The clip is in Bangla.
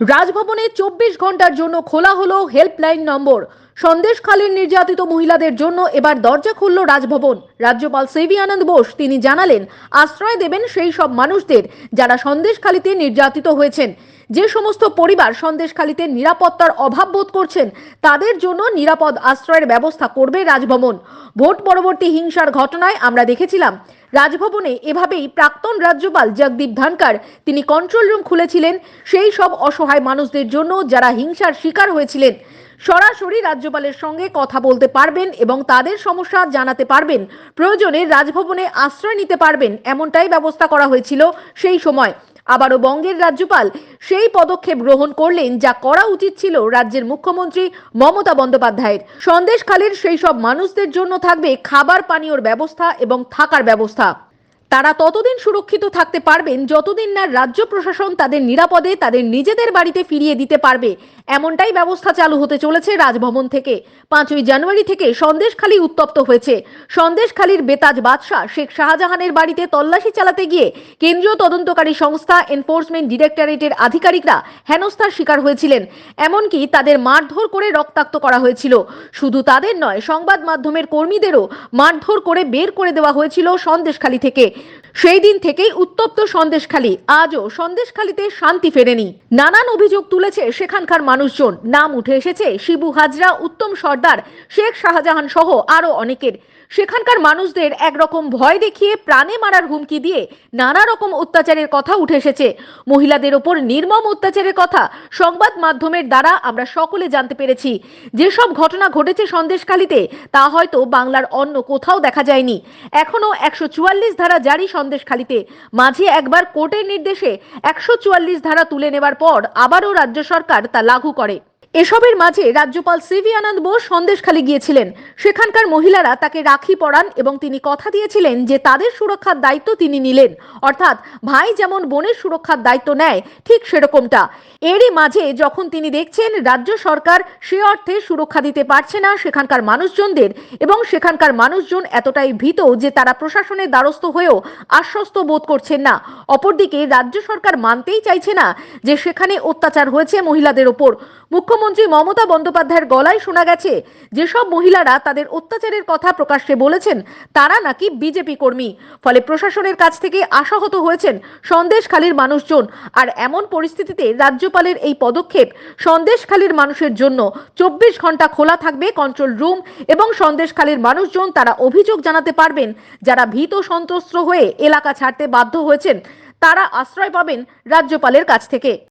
রাজভবনে চব্বিশ ঘণ্টার জন্য খোলা হলো হেল্পলাইন নম্বর। সন্দেশখালীর নির্যাতিত মহিলাদের জন্য এবার দরজা খুলল রাজভবন। রাজ্যপাল সেভি আনন্দ বোস, তিনি জানালেন, আশ্রয় দেবেন সেই সব মানুষদের যারা সন্দেশখালীতে নির্যাতিত হয়েছেন। যে সমস্ত পরিবার সন্দেশখালীতে নিরাপত্তার অভাব বোধ করছেন, তাদের জন্য নিরাপদ আশ্রয়ের ব্যবস্থা করবে রাজভবন। ভোট পরবর্তী হিংসার ঘটনায় আমরা দেখেছিলাম, রাজভবনে এভাবেই প্রাক্তন রাজ্যপাল জগদীপ ধনকর তিনি কন্ট্রোল রুম খুলেছিলেন। সেই সব অসহায় মানুষদের জন্য যারা হিংসার শিকার হয়েছিলেন, সরাসরি রাজ্যপালের সঙ্গে কথা বলতে পারবেন এবং তাদের সমস্যা জানাতে পারবেন, প্রয়োজনে রাজভবনে আশ্রয় নিতে পারবেন, এমনটাই ব্যবস্থা করা হয়েছিল সেই সময়। আবারও বঙ্গের রাজ্যপাল সেই পদক্ষেপ গ্রহণ করলেন যা করা উচিত ছিল রাজ্যের মুখ্যমন্ত্রী মমতা বন্দ্যোপাধ্যায়ের। সন্দেশখালের সেই সব মানুষদের জন্য থাকবে খাবার পানীয়র ব্যবস্থা এবং থাকার ব্যবস্থা। তারা ততদিন সুরক্ষিত থাকতে পারবেন যতদিন না রাজ্য প্রশাসন তাদের নিরাপদে তাদের নিজেদের বাড়িতে ফিরিয়ে দিতে পারবে। এমনটাই ব্যবস্থা চালু হতে চলেছে রাজভবন থেকে। পাঁচই জানুয়ারি থেকে সন্দেশখালী উত্তপ্ত হয়েছে। সন্দেশখালীর বেতাজ বাদশাহ শেখ শাহজাহানের বাড়িতে তল্লাশি চালাতে গিয়ে কেন্দ্রীয় তদন্তকারী সংস্থা এনফোর্সমেন্ট ডিরেক্টরেটের আধিকারিকরা হেনস্থার শিকার হয়েছিলেন। এমনকি তাদের মারধর করে রক্তাক্ত করা হয়েছিল। শুধু তাদের নয়, সংবাদ মাধ্যমের কর্মীদেরও মারধর করে বের করে দেওয়া হয়েছিল সন্দেশখালী থেকে। সেই দিন থেকেই উত্তপ্ত সন্দেশখালী। আজও সন্দেশখালীতে শান্তি ফেরেনি। নানান অভিযোগ তুলেছে সেখানকার মানুষজন। নাম উঠে এসেছে শিবু হাজরা, উত্তম সর্দার, শেখ শাহজাহান সহ আরও অনেকের। সেখানকার মানুষদের একরকম ভয় দেখিয়ে প্রাণে মারার হুমকি দিয়ে নানা রকম অত্যাচারের কথা উঠে এসেছে। মহিলাদের ওপর নির্মম অত্যাচারের কথা সংবাদ মাধ্যমের দ্বারা আমরা সকলে জানতে পেরেছি। যেসব ঘটনা ঘটেছে সন্দেশখালীতে, তা হয়তো বাংলার অন্য কোথাও দেখা যায়নি। এখনও একশো চুয়াল্লিশ ধারা জারি সন্দেশখালীতে। মাঝে একবার কোর্টের নির্দেশে একশো চুয়াল্লিশ ধারা তুলে নেবার পর আবারও রাজ্য সরকার তা লাগু করে। এসবের মাঝে রাজ্যপাল সিভি আনন্দ বোস সন্দেশখালী গিয়েছিলেন। সেখানকার মহিলারা তাকে রাখি পরান এবং তিনি কথা দিয়েছিলেন যে তাদের সুরক্ষার দায়িত্ব তিনি নিলেন। অর্থাৎ ভাই যেমন বোনের সুরক্ষার দায়িত্ব নেয়, ঠিক সেরকমটা। এরই মাঝে যখন তিনি দেখছেন রাজ্য সরকার সে অর্থে সুরক্ষা দিতে পারছে না সেখানকার মানুষজনদের এবং সেখানকার মানুষজন এতটাই ভীত যে তারা প্রশাসনের দ্বারস্থ হয়েও আশ্বস্ত বোধ করছেন না। অপরদিকে রাজ্য সরকার মানতেই চাইছে না যে সেখানে অত্যাচার হয়েছে মহিলাদের ওপর। মুখ্যমন্ত্রী মমতা বন্দ্যোপাধ্যায়ের গলায় শোনা গেছে, যেসব মহিলারা তাদের অত্যাচারের কথা প্রকাশ্যে বলেছেন, তারা নাকি বিজেপি কর্মী। ফলে প্রশাসনের কাছ থেকে আশাহত হয়েছেন সন্দেশখালীর মানুষজন। আর এমন পরিস্থিতিতে রাজ্যপালের এই পদক্ষেপ সন্দেশখালীর মানুষের জন্য চব্বিশ ঘণ্টা খোলা থাকবে কন্ট্রোল রুম এবং সন্দেশখালীর মানুষজন তারা অভিযোগ জানাতে পারবেন, যারা ভীত সন্ত্রস্ত হয়ে এলাকা ছাড়তে বাধ্য হয়েছেন, তারা আশ্রয় পাবেন রাজ্যপালের কাছ থেকে।